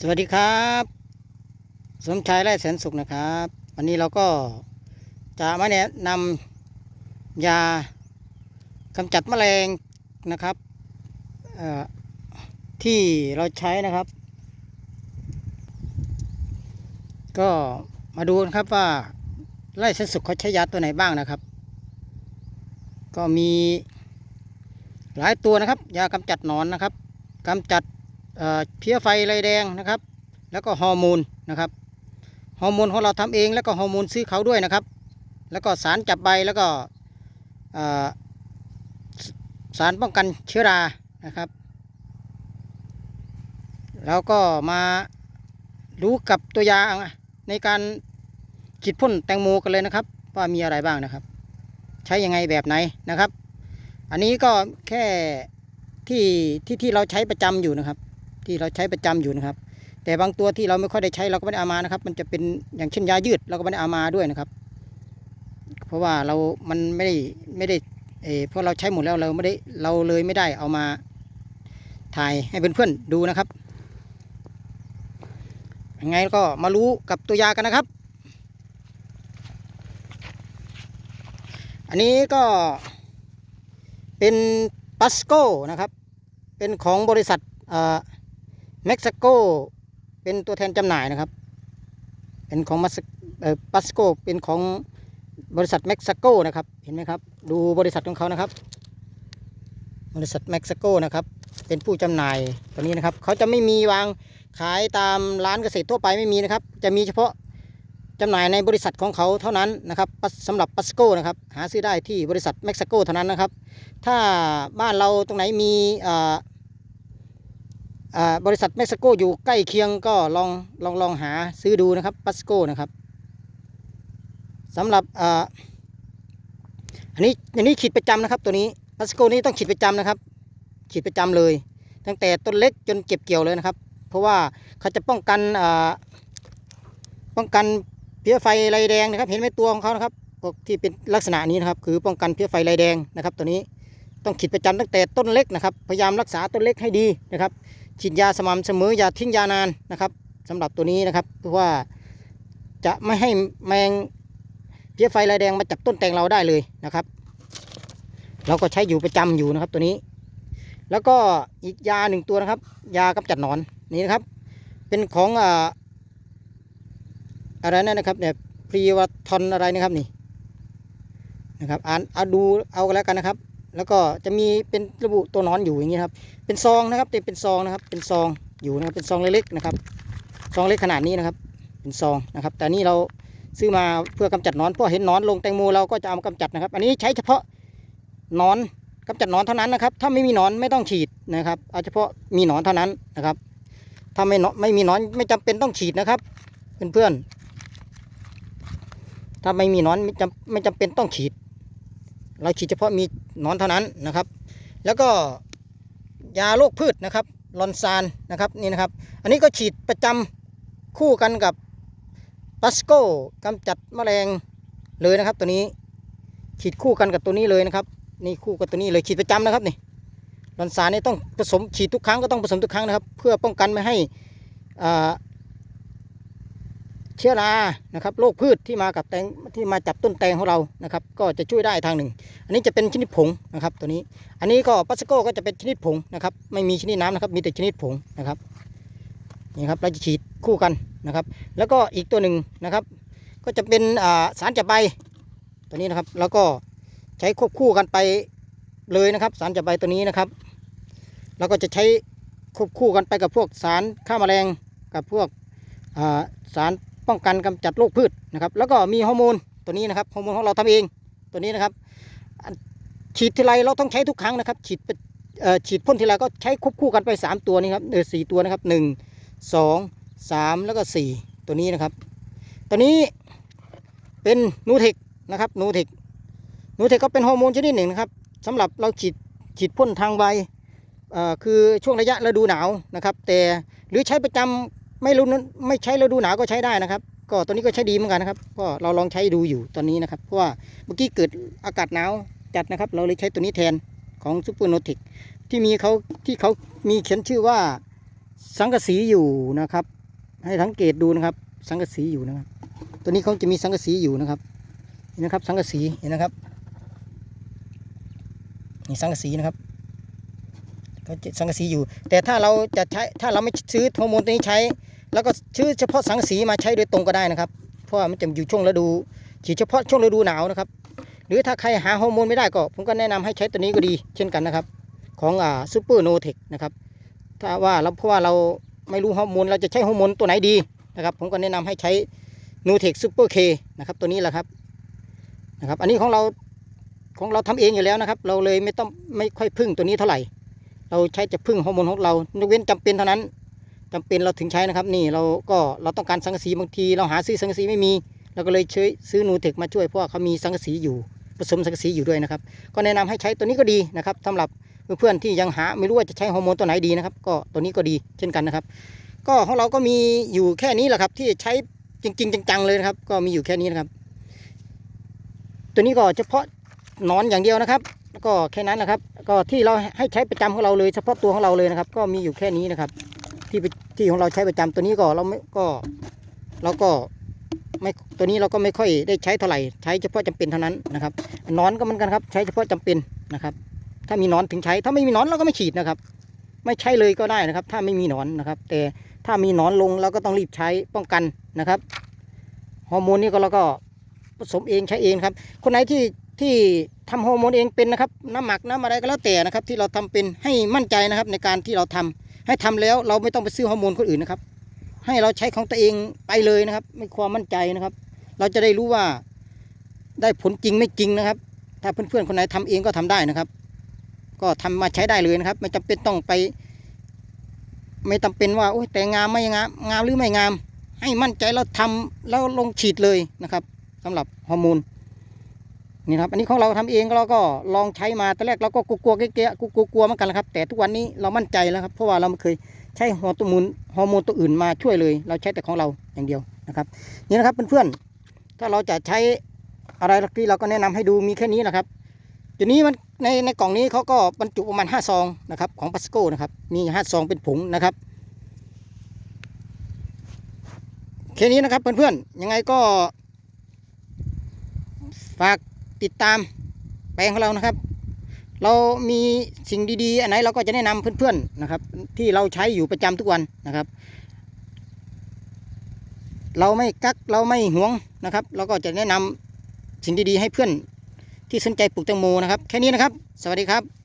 สวัสดีครับ สมชายไร่แสนสุขนะครับ วันนี้เราก็จะมาแนะนำยากำจัดแมลงนะครับที่เราใช้นะครับ ก็มาดูนะครับว่าไร่แสนสุขเขาใช้ยาตัวไหนบ้างนะครับ ก็มีหลายตัวนะครับ ยากำจัดหนอนนะครับกำจัด เพี้ยไฟลายแดงนะครับ แล้วก็ฮอร์โมนนะครับฮอร์โมนของเราทำเองแล้วก็ฮอร์โมนซื้อเขาด้วยนะครับ แล้วก็สารจับใบแล้วก็สารป้องกันเชื้อรานะครับ แล้วก็มารู้กับตัวยาในการฉีดพ่นแตงโมกันเลยนะครับ ว่ามีอะไรบ้างนะครับ ใช้ยังไงแบบไหนนะครับ อันนี้ก็แค่ที่ที่ที่เราใช้ประจำอยู่นะครับ ที่เราใช้ประจำอยู่นะครับ แต่บางตัวที่เราไม่ค่อยได้ใช้เราก็ไม่ได้เอามานะครับ มันจะเป็นอย่างเช่นยายืดเราก็ไม่ได้เอามาด้วยนะครับ เพราะว่าเรา มันไม่ได้ไม่ได้เออเพราะเราใช้หมดแล้วเราไม่ได้เราเลยไม่ได้เอามาถ่ายให้เพื่อนๆดูนะครับยังไงก็มารู้กับตัวยากันนะครับ อันนี้ก็เป็นปัสโกนะครับ เป็นของบริษัทอ่า เม็กซิโกเป็นตัวแทนจำหน่ายนะครับ เป็นของมัสปัสโกเป็นของบริษัทเม็กซิโกนะครับ เห็นไหมครับ ดูบริษัทของเขานะครับ บริษัทเม็กซิโกนะครับ เป็นผู้จำหน่ายตัวนี้นะครับ เขาจะไม่มีวางขายตามร้านเกษตรทั่วไปไม่มีนะครับ จะมีเฉพาะจำหน่ายในบริษัทของเขาเท่านั้นนะครับสำหรับปัสโกนะครับ หาซื้อได้ที่บริษัทเม็กซิโกเท่านั้นนะครับ ถ้าบ้านเราตรงไหนมีอ่าอ่า บริษัทเม็กซิโกอยู่ใกล้เคียงก็ลองลองลองหาซื้อดูนะครับปัสโกนะครับสำหรับอันนี้อันนี้ขีดประจำนะครับ ตัวนี้ปัสโกนี้ต้องขีดประจำนะครับ ขีดประจำเลย ตั้งแต่ต้นเล็กจนเก็บเกี่ยวเลยนะครับ เพราะว่าเขาจะป้องกันป้องกันเพี้ยไฟลายแดงนะครับ เห็นไหมตัวของเขานะครับที่เป็นลักษณะนี้นะครับ คือป้องกันเพี้ยไฟลายแดงนะครับ ตัวนี้ต้องฉีดประจำตั้งแต่ต้นเล็กนะครับ พยายามรักษาต้นเล็กให้ดีนะครับ ฉีดยาสม่ำเสมออย่าทิ้งยานานนะครับสำหรับตัวนี้นะครับเพราะว่าจะไม่ให้แมงเพี้ยไฟลายแดงมาจับต้นแตงเราได้เลยนะครับ เราก็ใช้อยู่ประจำอยู่นะครับตัวนี้ แล้วก็อีกยาหนึ่งตัวนะครับ ยากำจัดหนอนนี่นะครับ เป็นของอ่าอะไรนั่นนะครับเนี่ยพรีวัตทอนอะไรนะครับนี่นะครับอ่านเอาดูเอากันแล้วกันนะครับ แล้วก็จะมีเป็นระบุตัวนอนอยู่อย่างนี้ครับ เป็นซองนะครับแต่เป็นซองนะครับ เป็นซองอยู่นะครับ เป็นซองเล็กๆนะครับ ซองเล็กขนาดนี้นะครับ เป็นซองนะครับ แต่นี่เราซื้อมาเพื่อกำจัดนอนเพราะเห็นนอนลงแตงโมเราก็จะเอามากำจัดนะครับ อันนี้ใช้เฉพาะนอนกำจัดนอนเท่านั้นนะครับ ถ้าไม่มีนอนไม่ต้องฉีดนะครับ เอาเฉพาะมีนอนเท่านั้นนะครับ ถ้าไม่นอนไม่มีนอนไม่จำเป็นต้องฉีดนะครับ เพื่อนๆ ถ้าไม่มีนอนไม่จำไม่จำเป็นต้องฉีด เราฉีดเฉพาะมีนอนเท่านั้นนะครับ แล้วก็ยาโรคพืชนะครับลอนซานนะครับนี่นะครับ อันนี้ก็ฉีดประจำคู่กันกับปัสโก้กำจัดแมลงเลยนะครับตัวนี้ฉีดคู่กันกับตัวนี้เลยนะครับนี่คู่กับตัวนี้เลยฉีดประจำนะครับนี่ลอนซานนี่ต้องผสมฉีดทุกครั้งก็ต้องผสมทุกครั้งนะครับ เพื่อป้องกันไม่ให้อ่า เชื้อรานะครับโรคพืชที่มากับแตงที่มาจับต้นแตงของเรานะครับ ก็จะช่วยได้ทางหนึ่ง อันนี้จะเป็นชนิดผงนะครับ ตัวนี้ อันนี้ก็ปัสโก้ก็จะเป็นชนิดผงนะครับ ไม่มีชนิดน้ำนะครับ มีแต่ชนิดผงนะครับนี่ครับเราจะฉีดคู่กันนะครับ แล้วก็อีกตัวหนึ่งนะครับ ก็จะเป็นสารจับใบตัวนี้นะครับ แล้วก็ใช้ควบคู่กันไปเลยนะครับ สารจับใบตัวนี้นะครับ แล้วก็จะใช้ควบคู่กันไปกับพวกสารฆ่าแมลงกับพวกสาร ป้องกันกำจัดโรคพืชนะครับ แล้วก็มีฮอร์โมนตัวนี้นะครับฮอร์โมนของเราทำเองตัวนี้นะครับ ฉีดทีไรเราต้องใช้ทุกครั้งนะครับ ฉีดไปฉีดพ่นทีไรก็ใช้ควบคู่กันไป 3 ตัวนี้ครับเออสี่ตัวนะครับ 1 2 3 แล้วก็ 4 ตัวนี้นะครับ ตัวนี้เป็นนูเทคนะครับนูเทคนูเทคก็เป็นฮอร์โมนชนิดหนึ่งนะครับสำหรับเราฉีดฉีดพ่นทางใบคือช่วงระยะฤดูหนาวนะครับ แต่หรือใช้ประจำ ไม่รู้นั้นไม่ใช้ฤดูหนาวก็ใช้ได้นะครับ ก็ตัวนี้ก็ใช้ดีเหมือนกันนะครับ ก็เราลองใช้ดูอยู่ตอนนี้นะครับ เพราะว่าเมื่อกี้เกิดอากาศหนาวจัดนะครับ เราเลยใช้ตัวนี้แทนของซูเปอร์โนติกที่มีเขาที่เขามีเขียนชื่อว่าสังกะสีอยู่นะครับ ให้สังเกตดูนะครับ สังกะสีอยู่นะครับ ตัวนี้เขาจะมีสังกะสีอยู่นะครับเห็นนะครับ สังกะสีเห็นนะครับนี่สังกะสีนะครับเขาจะสังกะสีอยู่ แต่ถ้าเราจะใช้ถ้าเราไม่ซื้อฮอร์โมนตัวนี้ใช้ แล้วก็ซื้อเฉพาะสังสีมาใช้โดยตรงก็ได้นะครับ เพราะมันจะอยู่ช่วงฤดูฉีดเฉพาะช่วงฤดูหนาวนะครับ หรือถ้าใครหาฮอร์โมนไม่ได้ก็ ผมก็แนะนำให้ใช้ตัวนี้ก็ดี เช่นกันนะครับ ของอ่าซูเปอร์โนเทคนะครับ ถ้าว่าเราเพราะว่าเราไม่รู้ฮอร์โมนเราจะใช้ฮอร์โมนตัวไหนดีนะครับ ผมก็แนะนำให้ใช้โนเทคซูเปอร์เคนะครับตัวนี้แหละครับนะครับ อันนี้ของเราของเราทำเองอยู่แล้วนะครับ เราเลยไม่ต้องไม่ค่อยพึ่งตัวนี้เท่าไหร่ เราใช้จะพึ่งฮอร์โมนของเรายกเว้นจำเป็นเท่านั้น จำเป็นเราถึงใช้นะครับนี่เราก็เราต้องการสังกะสีบางที เราหาซื้อสังกะสีไม่มีเราก็เลยเชยซื้อนูเทคมาช่วยเพราะว่าเขามีสังกะสีอยู่ผสมสังกะสีอยู่ด้วยนะครับ ก็แนะนำให้ใช้ตัวนี้ก็ดีนะครับสำหรับเพื่อนๆที่ยังหาไม่รู้ว่าจะใช้ฮอร์โมนตัวไหนดีนะครับ ก็ตัวนี้ก็ดีเช่นกันนะครับ ก็ของเราก็มีอยู่แค่นี้แหละครับ ที่ใช้จริง ๆ จังๆเลยนะครับ ก็มีอยู่แค่นี้นะครับ ตัวนี้ก็เฉพาะนอนอย่างเดียวนะครับแล้วก็แค่นั้นนะครับ ก็ที่เราให้ใช้ประจำของเราเลยเฉพาะตัวของเราเลยนะครับ ก็มีอยู่แค่นี้นะครับ ที่ที่ของเราใช้ประจำตัวนี้ก็เราไม่ก็เราก็ไม่ตัวนี้เราก็ไม่ค่อยได้ใช้เท่าไหร่ใช้เฉพาะจำเป็นเท่านั้นนะครับนอนก็เหมือนกันครับ ใช้เฉพาะจำเป็นนะครับ ถ้ามีนอนถึงใช้ถ้าไม่มีนอนเราก็ไม่ฉีดนะครับ ไม่ใช้เลยก็ได้นะครับ ถ้าไม่มีนอนนะครับ แต่ถ้ามีนอนลงเราก็ต้องรีบใช้ป้องกันนะครับฮอร์โมนนี่ก็เราก็ผสมเองใช้เองครับ คนไหนที่ที่ทำฮอร์โมนเองเป็นนะครับ น้ำหมักน้ำอะไรก็แล้วแต่นะครับ ที่เราทำเป็นให้มั่นใจนะครับในการที่เราทำ ให้ทำแล้วเราไม่ต้องไปซื้อฮอร์โมนคนอื่นนะครับ ให้เราใช้ของตัวเองไปเลยนะครับไม่ความมั่นใจนะครับ เราจะได้รู้ว่าได้ผลจริงไม่จริงนะครับ ถ้าเพื่อนๆคนไหนทำเองก็ทำได้นะครับ ก็ทำมาใช้ได้เลยนะครับ ไม่จำเป็นต้องไป ไม่จำเป็นว่าโอ้ยแต่งามไม่งามงามหรือไม่งาม ให้มั่นใจแล้วทำแล้วลงฉีดเลยนะครับสำหรับฮอร์โมน นี่ครับอันนี้ของเราทำเองเราก็ลองใช้มาตอนแรกเราก็กลัวๆเก๊ะๆกลัวๆเหมือนกันนะครับ แต่ทุกวันนี้เรามั่นใจแล้วครับเพราะว่าเราไม่เคยใช้ฮอร์โมนฮอร์โมนตัวอื่นมาช่วยเลย เราใช้แต่ของเราอย่างเดียวนะครับนี่นะครับเพื่อนๆถ้าเราจะใช้อะไรที่เราก็แนะนำให้ดูมีแค่นี้นะครับทีนี้มันในในกล่องนี้เขาก็บรรจุประมาณ5ซองนะครับของปัสโก้นะครับมี5ซองเป็นผงนะครับแค่นี้นะครับเพื่อนๆยังไงก็ฝาก ติดตามแปลงของเรานะครับ เรามีสิ่งดีๆ อันไหนเราก็จะแนะนำเพื่อนๆนะครับ ที่เราใช้อยู่ประจำทุกวันนะครับ เราไม่กักเราไม่หวงนะครับ เราก็จะแนะนำสิ่งดีๆให้เพื่อนที่สนใจปลูกแตงโมนะครับ แค่นี้นะครับ สวัสดีครับ